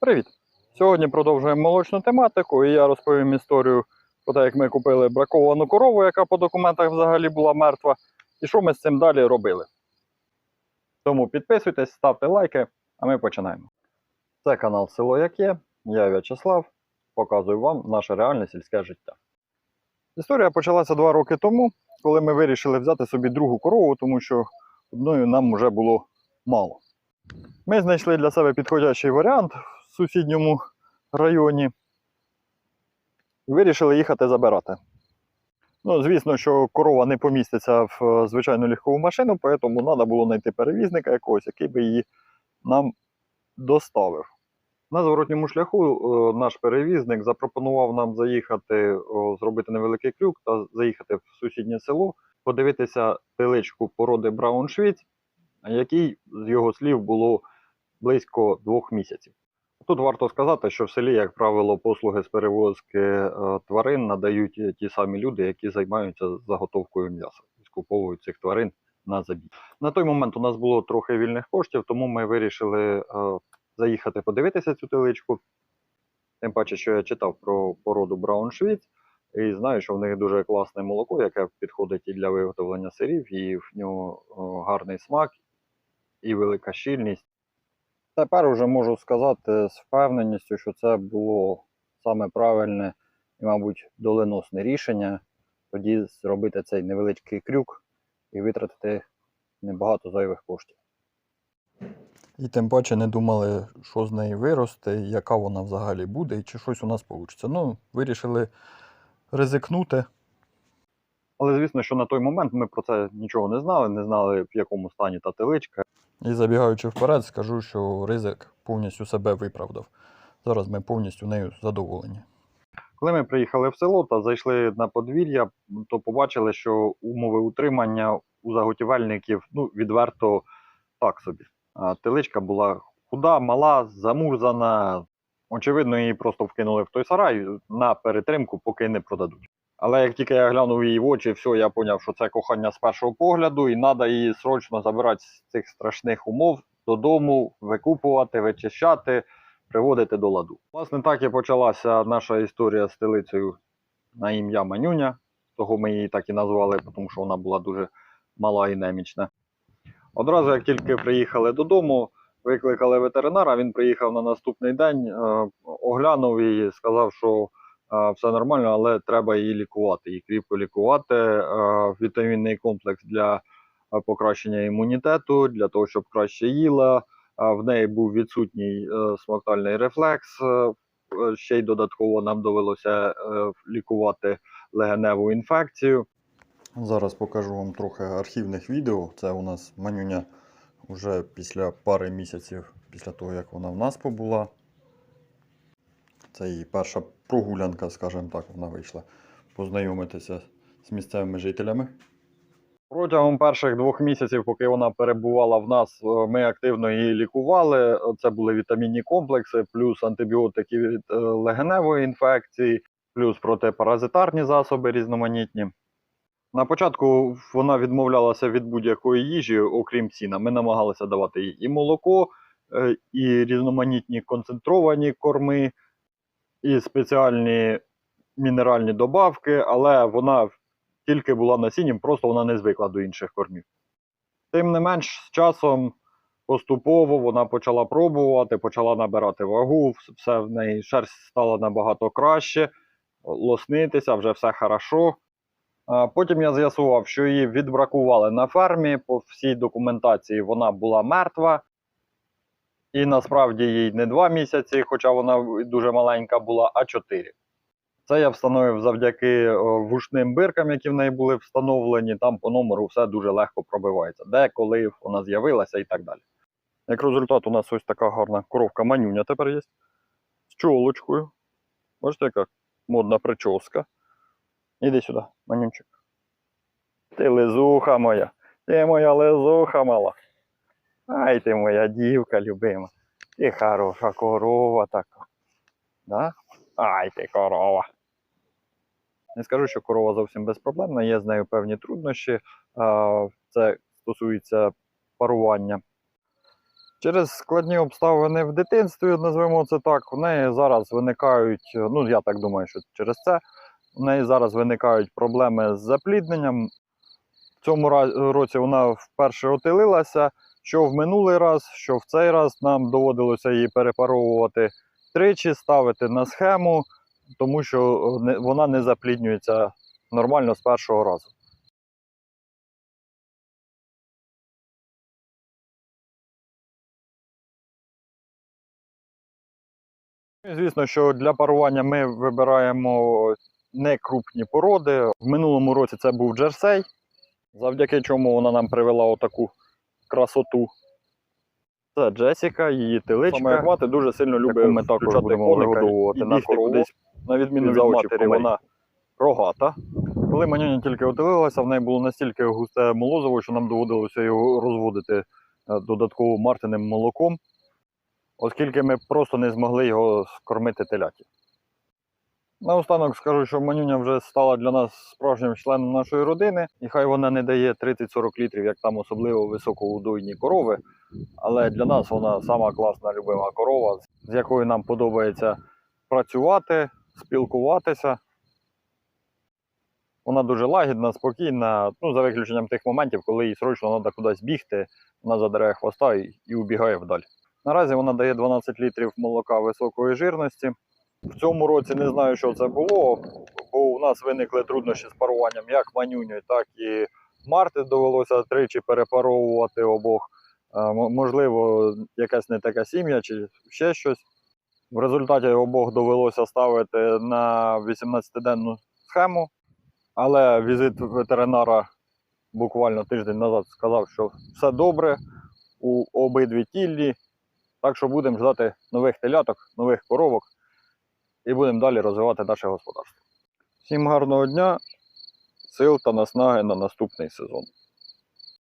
Привіт! Сьогодні продовжуємо молочну тематику, і я розповім історію про те, як ми купили браковану корову, яка по документах взагалі була мертва, і що ми з цим далі робили. Тому підписуйтесь, ставте лайки, а ми починаємо. Це канал Село Як Є. Я В'ячеслав. Показую вам наше реальне сільське життя. Історія почалася два роки тому, коли ми вирішили взяти собі другу корову, тому що одною нам вже було мало. Ми знайшли для себе підходящий варіант сусідньому районі. Вирішили їхати забирати. Ну, звісно, що корова не поміститься в е, звичайну легкову машину, тому треба було знайти перевізника якогось, який би її нам доставив. На зворотньому шляху е, наш перевізник запропонував нам заїхати, зробити невеликий крюк та заїхати в сусіднє село, подивитися теличку породи Брауншвіц, який, з його слів, було близько двох місяців. Тут варто сказати, що в селі, як правило, послуги з перевозки е, тварин надають е, ті самі люди, які займаються заготовкою м'яса і скуповують цих тварин на забій. На той момент у нас було трохи вільних коштів, тому ми вирішили е, заїхати подивитися цю теличку. Тим паче, що я читав про породу Брауншвіц і знаю, що в них дуже класне молоко, яке підходить і для виготовлення сирів, і в нього гарний смак і велика щільність. Тепер вже можу сказати з впевненістю, що це було саме правильне і, мабуть, доленосне рішення. Тоді зробити цей невеличкий крюк і витратити небагато зайвих коштів. І тим паче не думали, що з неї виросте, яка вона взагалі буде, і чи щось у нас вийде. Ну, вирішили ризикнути. Але звісно, що на той момент ми про це нічого не знали, не знали, в якому стані та теличка. І забігаючи вперед, скажу, що ризик повністю себе виправдав. Зараз ми повністю нею задоволені. Коли ми приїхали в село та зайшли на подвір'я, то побачили, що умови утримання у заготівельників ну, відверто так собі. А теличка була худа, мала, замурзана. Очевидно, її просто вкинули в той сарай на перетримку, поки не продадуть. Але як тільки я глянув її в очі, все, я зрозумів, що це кохання з першого погляду, і треба її срочно забирати з цих страшних умов додому, викупувати, вичищати, приводити до ладу. Власне, так і почалася наша історія з телицею на ім'я Манюня. Того ми її так і назвали, тому що вона була дуже мала і немічна. Одразу, як тільки приїхали додому, викликали ветеринара, він приїхав на наступний день, е, оглянув її, сказав, що все нормально, але треба її лікувати. Її кріпко лікувати. Вітамінний комплекс для покращення імунітету, для того, щоб краще їла. В неї був відсутній е, смоктальний рефлекс. е, Ще й додатково нам довелося е, лікувати легеневу інфекцію. Зараз покажу вам трохи архівних відео. Це у нас манюня вже після пари місяців після того, як вона в нас побула. Це її перша прогулянка, скажімо так, вона вийшла познайомитися з місцевими жителями. Протягом перших двох місяців, поки вона перебувала в нас, е, ми активно її лікували. Це були вітамінні комплекси, плюс антибіотики від е, легеневої інфекції, плюс протипаразитарні засоби різноманітні. На початку вона відмовлялася від будь-якої їжі, окрім сіна. Ми намагалися давати їй і молоко, е, і різноманітні концентровані корми, і спеціальні мінеральні добавки, але вона тільки була насінням, просто вона не звикла до інших кормів. Тим не менш, з часом поступово вона почала пробувати, почала набирати вагу, все в неї шерсть стала набагато краще, лоснитися, вже все хорошо. Потім я з'ясував, що її відбракували на фермі. По всій документації вона була мертва. І насправді їй не два місяці, хоча вона дуже маленька була, а чотири. Це я встановив завдяки вушним биркам, які в неї були встановлені. Там по номеру все дуже легко пробивається. Де, коли вона з'явилася і так далі. Як результат, у нас ось така гарна коровка манюня тепер є. З чолочкою. Бачите, яка модна прическа. Іди сюди, манюнчик. Ти лизуха моя. Ти моя лизуха мала. Ай ти моя дівка любима. Ти хороша корова така. Да? Ай ти корова. Не скажу, що корова зовсім безпроблемна, є з нею певні труднощі. Це стосується парування. Через складні обставини в дитинстві, назвемо це так, у неї зараз виникають, ну я так думаю, що через це у неї зараз виникають проблеми з заплідненням. В цьому році вона вперше отелилася, що в минулий раз, що в цей раз нам доводилося її перепаровувати тричі, ставити на схему, тому що вона не запліднюється нормально з першого разу. Звісно, що для парування ми вибираємо не крупні породи. В минулому році це був джерсей, завдяки чому вона нам привела отаку красоту. Це Джесіка, її теличка. Саме як мати дуже сильно любить ми також будемо вигодовувати на корову. кудись На відміну від матері, вона рогата. Коли манюня тільки отелилася, в неї було настільки густе молозиво, що нам доводилося його розводити е, додатково мартиним молоком, оскільки ми просто не змогли його скормити теляті. Наостанок скажу, що манюня вже стала для нас справжнім членом нашої родини, і хай вона не дає 30-40 літрів, як там особливо високоудойні корови. Але для нас вона сама класна любима корова, з якою нам подобається працювати, спілкуватися. Вона дуже лагідна, спокійна, ну, за виключенням тих моментів, коли їй срочно треба кудись бігти, вона задирає хвоста і, і убігає вдаль. Наразі вона дає 12 літрів молока високої жирності. В цьому році не знаю, що це було, бо у нас виникли труднощі з паруванням як манюню, так і марти довелося тричі перепаровувати обох. Е, Можливо, якась не така сім'я чи ще щось. В результаті обох довелося ставити на 18-денну схему, але візит ветеринара буквально тиждень назад сказав, що все добре у обидві тіллі. Так що будемо ждати нових теляток, нових коровок і будемо далі розвивати наше господарство. Всім гарного дня, сил та наснаги на наступний сезон.